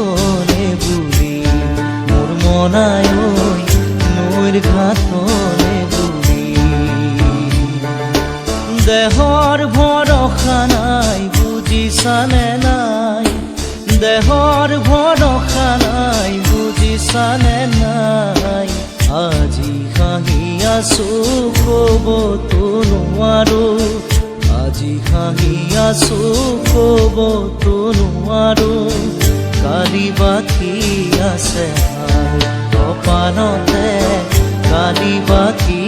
ঘাটলে বুলি মোৰ ঐ নৈৰ ঘাটলে বুলি দেহৰ ভৰসা নাই বুজিছানে নাই দেহৰ ভৰসা নাই বুজিছানে নাই। আজি হাঁহি আছো ক'বতো নোৱাৰো আজি হাঁহি আছো ক'বতো নোৱাৰো কালি বাকি আছে কপালতে কালি বাকী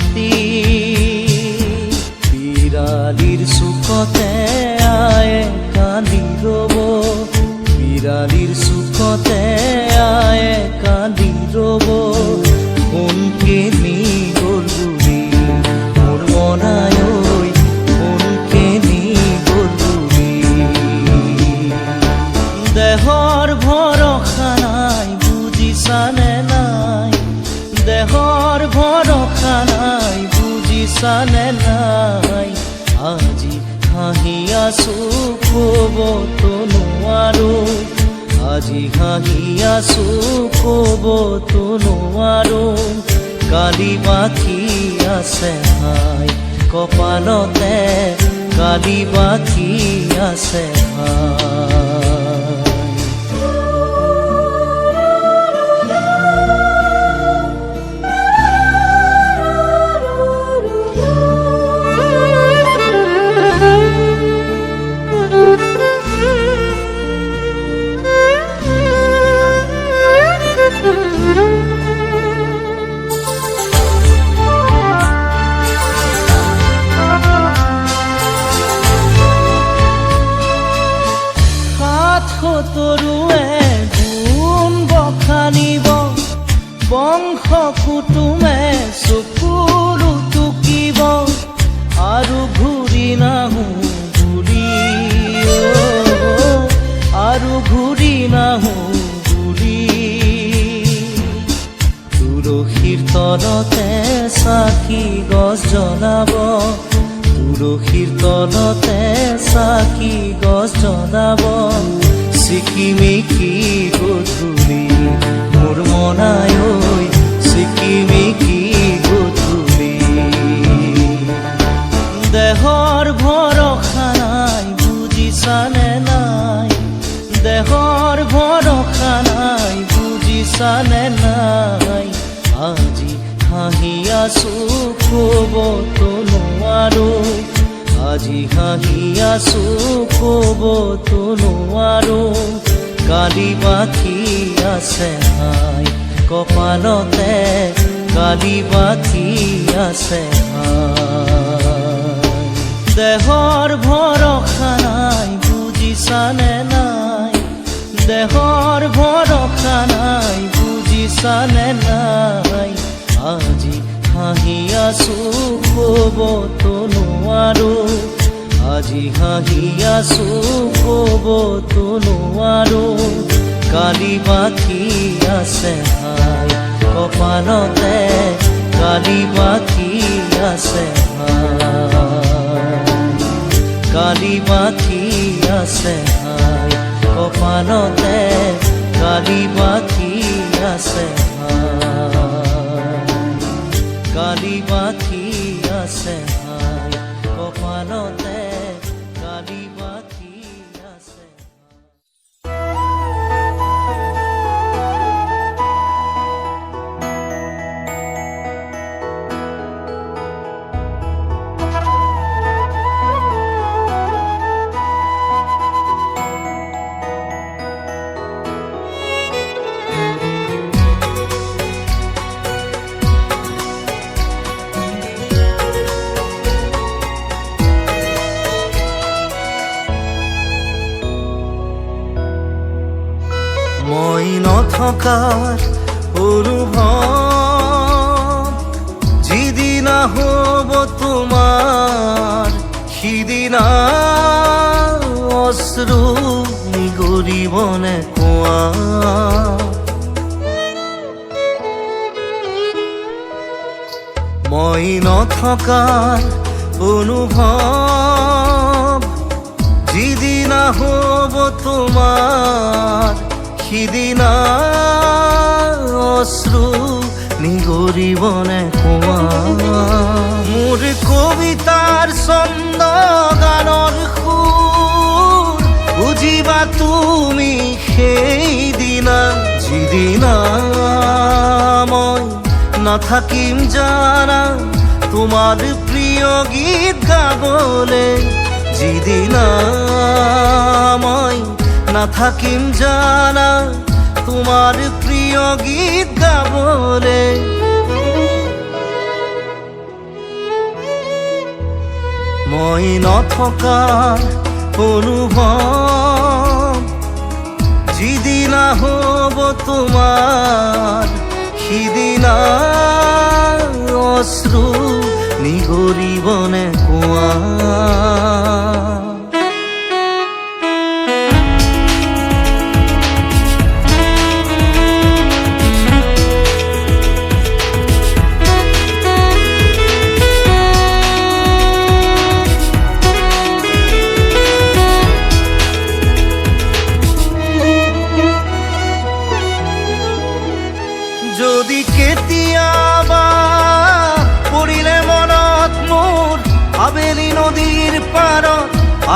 মাতি বিৰালিৰ চুকতে আয়ে কান্দি ৰ'ব বিৰালিৰ চুকতে আয়ে কান্দি ৰ'ব কোনকে নি গ'ল বুলি মোৰ ঐ কোনকে নি গ'ল বুলি দেহৰ ভৰসা নাই। ভৰসা নাই বুজিছানে নাই। আজি হাঁহি আছো ক'বতো নোৱাৰো আজি হাঁহি আছো ক'বতো নোৱাৰো কালি বাকী আছে হাই, কপালতে কালি বাকী আছে হাই। চাকি গছ জ্বলাব তুলসীৰ তলতে চাকি গছ জ্বলাব চিকিমিকি গধূলি মোৰ মনাই ঐ চিকিমিকি গধূলি। দেহৰ ভৰসা নাই বুজিছানে নাই। দেহৰ ভৰসা নাই বুজিছানে নাই। হাঁহি আছো ক'বতো নোৱাৰো আজি আছো ক'বতো নোৱাৰো কালি বাকী আছে হাই কপালতে কালি বাকী আছে দেহৰ ভৰসা নাই বুজিছানে নাই দেহৰ ভৰসা নাই বুজিছানে নাই আজি হাঁহি আছো ক'বতো নোৱাৰো আজি হাঁহি আছো ক'বতো নোৱাৰো কালি বাকী আছে হাই, কপালতে কালি বাকী আছে কালি বাকী আছে হাই, কপালতে কালি বাকী আছে নথকাৰ অনুভৱ যিদিনা হ'ব তোমাৰ সিদিনা অশ্ৰু নিগৰিবনে কোৱা মই নথকাৰ অনুভৱ যিদিনা হ'ব তোমাৰ সিদিনা অশ্ৰু নিগৰিবনে কোৱা মোৰ কবিতাৰ ছন্দ গানৰ সুৰ বুজিবা তুমি সেইদিনা যিদিনা মই নাথাকিম জানা, তোমার প্রিয় গীত গাবলে, যিদিনা মই নাথাকিম জানা, তোমার প্রিয় গীত গাবলে মই নথকা অনুভৱ যিদিনা হ'ব তোমাৰ সিদিনা অশ্ৰু নিগৰিবনে কোৱা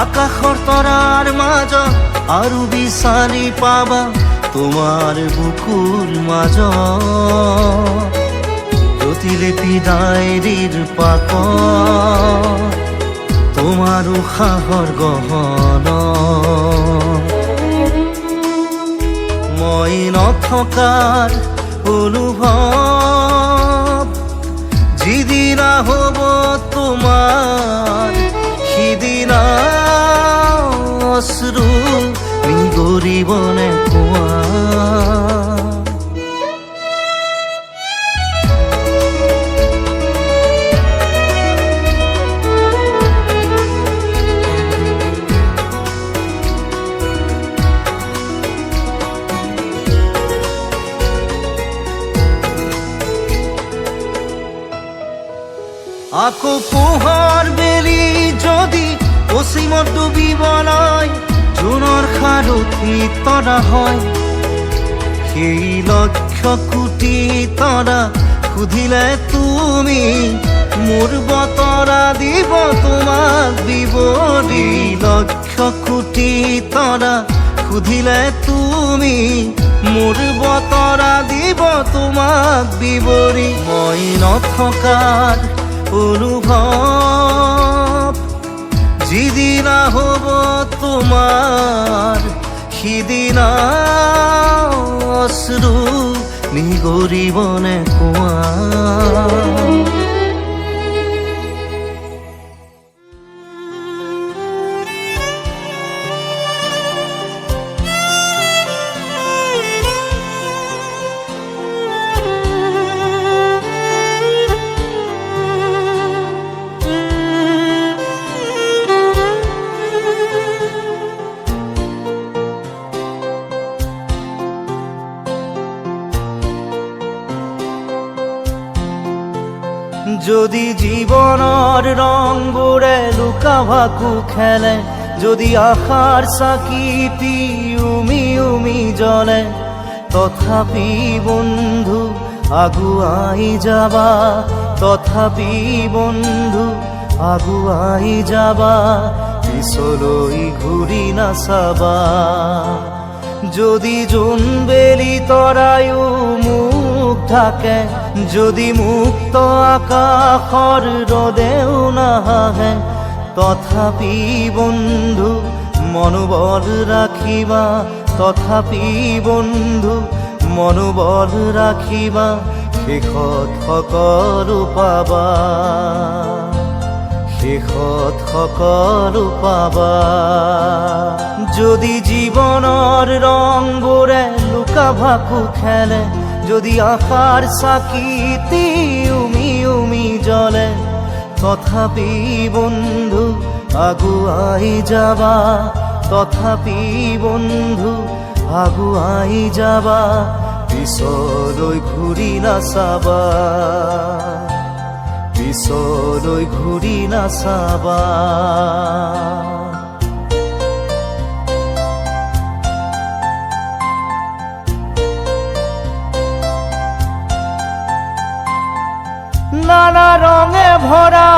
আকাশৰ তৰাৰ মাজত আৰু বিচাৰি পাবা তোমাৰ বুকুৰ মাজত। প্ৰতিলিপি ডায়েৰীৰ পাকত তোমাৰ উশাহৰ গহনা। মই নথকাৰ অনুভৱ যিদিনা হ'ব তোমাৰ নিগৰিবনে কোৱা আকৌ পোহৰ বেলি যদি অসীমত ডুবিবলৈ জোনৰ সাৰথি তৰা হয় সেই লক্ষ কোটি তৰা সুধিলে তুমি, মোৰ বতৰা দিব তোমাক বিৱৰি লক্ষ কোটি তৰা সুধিলে তুমি, মোৰ বতৰা দিব তোমাক বিৱৰি মই নথকাৰ অনুভৱ যিদিনা হ'ব তোমাৰ সিদিনা অশ্রু নিগরিবনে কোৱা ভাকু খেলে যদি আশাৰ চাকিটি উমি উমি জ্বলে তথাপি বন্ধু আগুৱাই যাবা, তথাপি বন্ধু আগুৱাই যাবা পিছলৈ ঘূৰি নাচাবা যদি জোনবেলি তৰায়ো মুখ থাকে যদি মুক্ত আকাশৰ ৰদেও নাহে তথাপি বন্ধু, মনোবল ৰাখিবা তথাপি বন্ধু, মনোবল ৰাখিবা শেষত সকলো পাবা। শেষত সকলো পাবা। যদি জীৱনৰ ৰংবোৰে লুকা ভাকু খেলে, যদি আশাৰ চাকিতি উমি উমি জ্বলে তথাপি বন্ধু আগুৱাই যাবা। তথাপি বন্ধু আগুৱাই যাবা। পিছলৈ ঘূৰি নাচাবা। পিছলৈ ঘূৰি নাচাবা। ভরা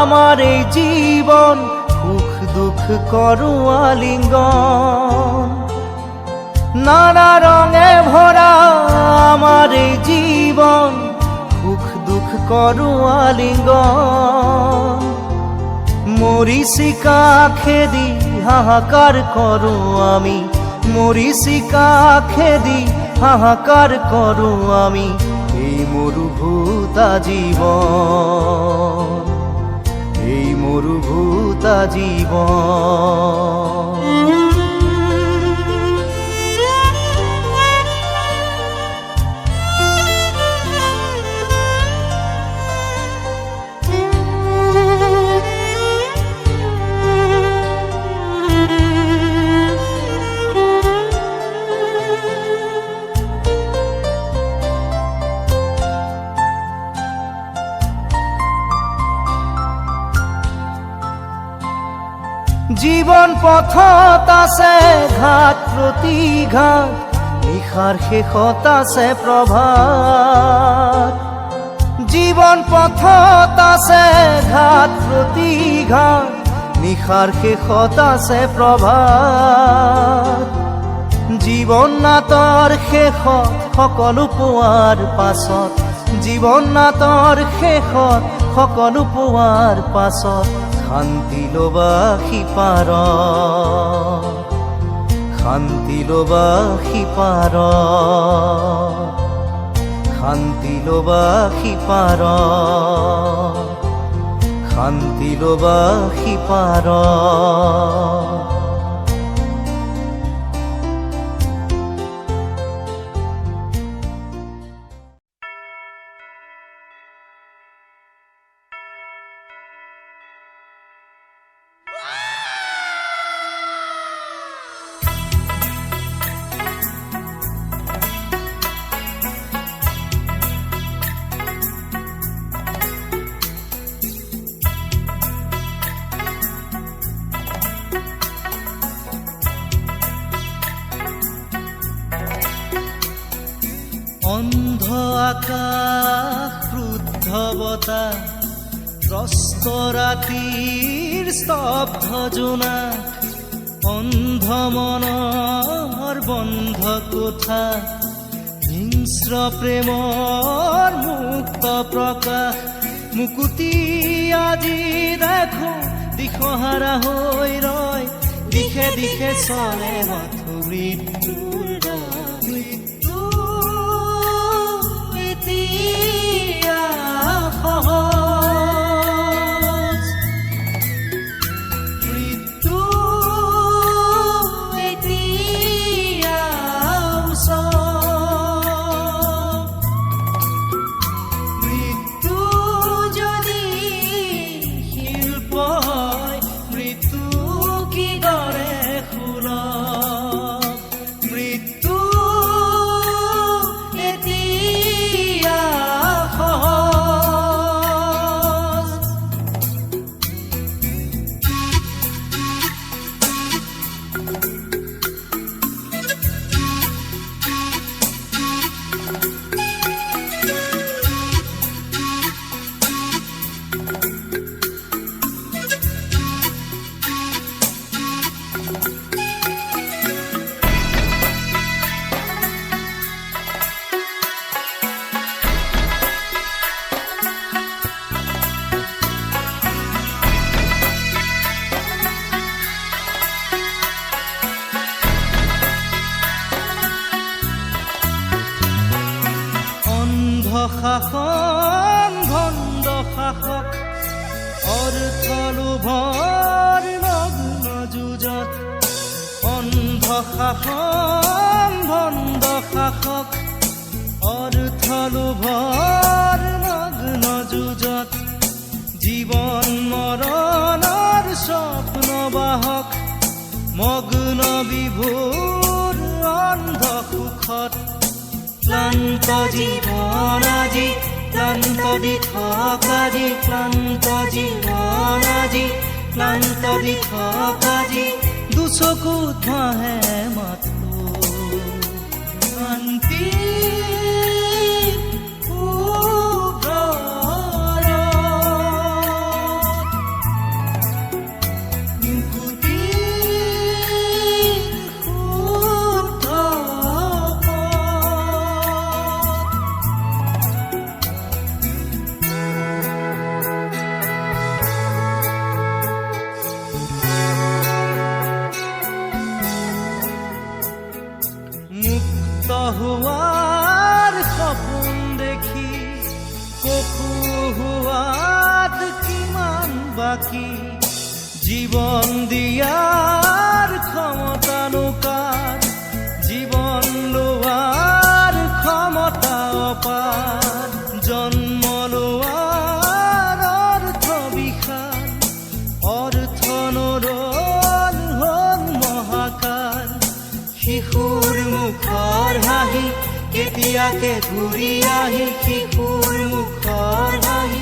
আমার এই জীবন, সুখ দুঃখ করু আলিঙ্গন। নানা রঙে ভরা আমার এই জীবন, সুখ দুঃখ করু আলিঙ্গন। মরিচিকা খেদি হাহাকার করো আমি, মরিচিকা খেদি হাহাকার করো আমি, এই মরুভূতা জীবন জীবন প্ৰতিঘাত নিশাৰ শেষত আছে প্ৰভাত জীৱন পথত আছে ঘাট প্ৰতিঘাত নিশাৰ শেষত আছে প্ৰভাত জীৱন নাটৰ শেষত সকলো পোৱাৰ পাছত। জীৱন নাটৰ শেষত সকলো পোৱাৰ পাছত। শান্তি ল'বা সিপাৰ শান্তি ল'বা সিপাৰ শান্তি ল'বা সিপাৰ অন্ধ আকাশ ক্ৰুদ্ধ বতাহ ত্ৰস্ত ৰাতিৰ স্তব্ধ জোনা, অন্ধ মনৰ বন্ধ কোঠা হিংস্ৰ প্ৰেমৰ মুক্ত প্ৰকাশ মুকুতি আজি দেখো দিশহাৰা হৈ ৰয়, দিশে দিশে চলে মাথো মৃত্যুৰ 啊。ক্লান্ত জীবন আজি ক্লান্ত দিঠক আজি ক্লান্ত জীবন আজি ক্লান্ত দিঠক আজি দুচকু ধোঁহে মত। কেতিয়াকে ঘূৰি আহি শিশুৰ মুখৰ হাঁহি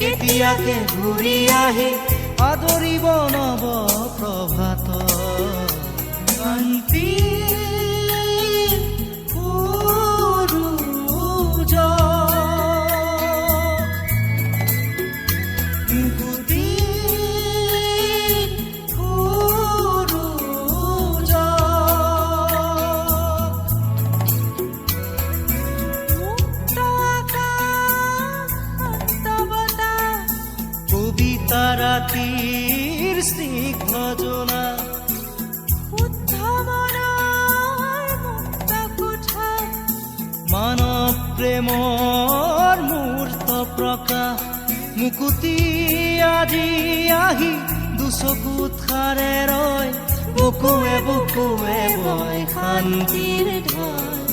কেতিয়াকে ঘূৰি আহি আদৰিব নৱ প্ৰভা ফুৱে মই শান্তিৰ ধাৰ